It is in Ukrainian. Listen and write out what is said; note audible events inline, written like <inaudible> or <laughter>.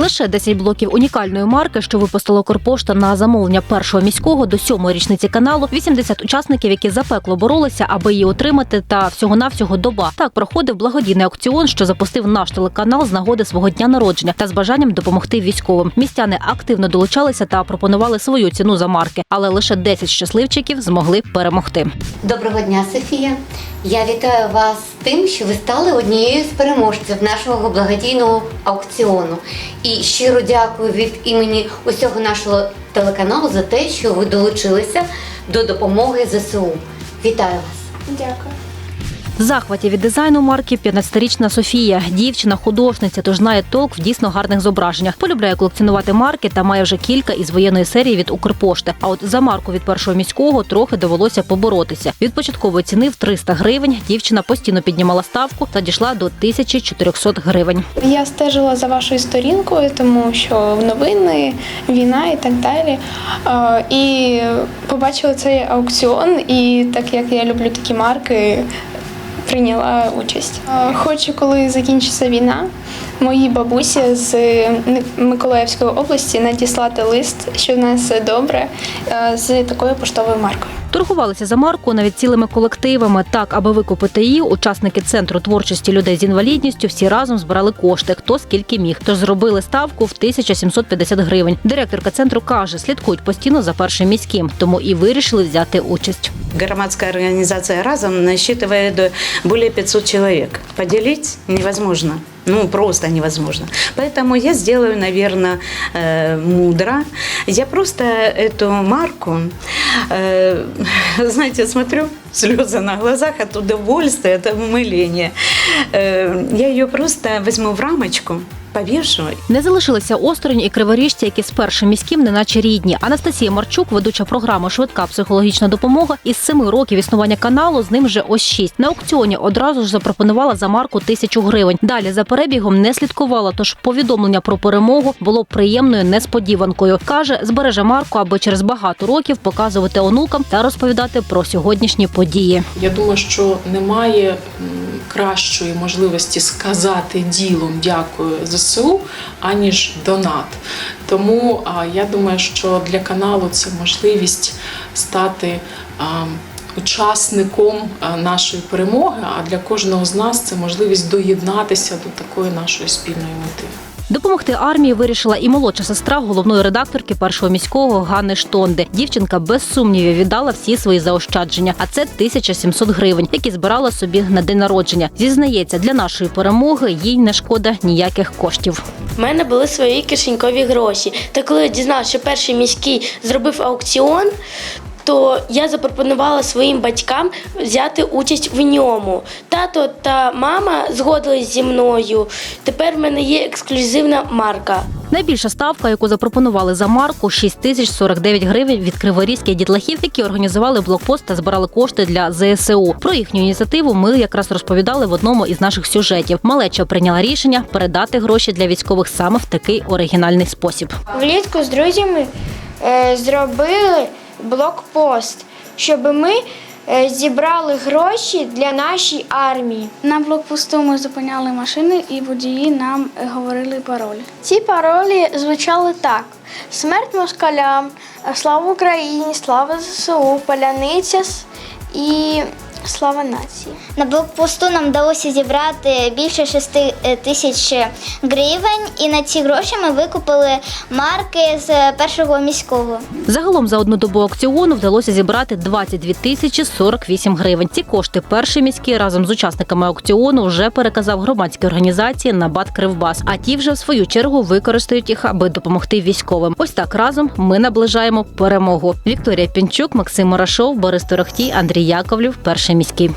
Лише 10 блоків унікальної марки, що випустила Корпошта на замовлення першого міського до сьомої річниці каналу. 80 учасників, які запекло боролися, аби її отримати. Та всього навсього доба. Так проходив благодійний аукціон, що запустив наш телеканал з нагоди свого дня народження та з бажанням допомогти військовим. Містяни активно долучалися та пропонували свою ціну за марки, але лише 10 щасливчиків змогли перемогти. Доброго дня, Софія. Я вітаю вас тим, що ви стали однією з переможців нашого благодійного аукціону. І щиро дякую від імені усього нашого телеканалу за те, що ви долучилися до допомоги ЗСУ. Вітаю вас! Дякую. Захваті від дизайну марки 15-річна Софія, дівчина, художниця, тож знає толк в дійсно гарних зображеннях. Полюбляє колекціонувати марки та має вже кілька із воєнної серії від Укрпошти. А от за марку від першого міського трохи довелося поборотися. Від початкової ціни в 300 гривень дівчина постійно піднімала ставку та дійшла до 1400 гривень. Я стежила за вашою сторінкою, тому що новини, війна і так далі. І побачила цей аукціон, і так як я люблю такі марки, прийняла участь. Е, Хочу, коли закінчиться війна, моїй бабусі з Миколаївської області надіслати лист, що в нас все добре, е, з такою поштовою маркою. Торгувалися за марку навіть цілими колективами. Так, аби викупити її, учасники центру творчості людей з інвалідністю всі разом збирали кошти, хто скільки міг. Тож зробили ставку в 1750 гривень. Директорка центру каже, слідкують постійно за першим міським, тому і вирішили взяти участь. Громадская организация «Разом» насчитывает э, более 500 человек. Поделить невозможно. Ну, просто невозможно. Поэтому я сделаю, наверное, мудро. Я просто эту марку, э, <laughs> знаете, смотрю, слезы на глазах от удовольствия, от умиления. Э, Я ее просто возьму в рамочку, повешу Не залишилися осторонь і криворіжці, які з першим міським неначе рідні. Анастасія Марчук, ведуча програми Швидка психологічна допомога. Із семи років існування каналу з ним вже ось шість. На аукціоні одразу ж запропонувала за марку тисячу гривень. Далі за перебігом не слідкувала, тож повідомлення про перемогу було приємною несподіванкою. каже, збереже марку, аби через багато років показувати онукам та розповідати про сьогоднішні події. Я думаю, що немає кращої можливості сказати ділом дякую ЗСУ, аніж донат. Тому я думаю, що для каналу це можливість стати учасником нашої перемоги, а для кожного з нас це можливість доєднатися до такої нашої спільної мети. Допомогти армії вирішила і молодша сестра головної редакторки першого міського Ганни Штонди. Дівчинка без сумнівів віддала всі свої заощадження, а це 1700 гривень, які збирала собі на день народження. Зізнається, для нашої перемоги їй не шкода ніяких коштів. У мене були свої кишенькові гроші. Та коли я дізналася, що перший міський зробив аукціон, то я запропонувала своїм батькам взяти участь в ньому. Тато та мама згодились зі мною. Тепер в мене є ексклюзивна марка. Найбільша ставка, яку запропонували за марку, 6049 гривень від криворізьких дітлахів, які організували блокпост та збирали кошти для ЗСУ. Про їхню ініціативу ми якраз розповідали в одному із наших сюжетів. Малеча прийняла рішення передати гроші для військових саме в такий оригінальний спосіб. Влітку з друзями е, зробили блокпост, щоб ми е, зібрали гроші для нашої армії. На блокпосту ми зупиняли машини, і водії нам е, говорили паролі. Ці паролі звучали так: смерть москалям, е, слава Україні, слава ЗСУ, паляниця і слава нації. На блокпосту нам вдалося зібрати більше 6 тисяч гривень, і на ці гроші ми викупили марки з першого міського. Загалом за одну добу аукціону вдалося зібрати 22 тисячі 48 гривень. Ці кошти перший міський разом з учасниками аукціону вже переказав громадській організації Набат Кривбас. А ті вже в свою чергу використають їх, аби допомогти військовим. Ось так разом ми наближаємо перемогу. Вікторія Пінчук, Максим Марашов, Борис Торохтій, Андрій Яковлів, перший міський.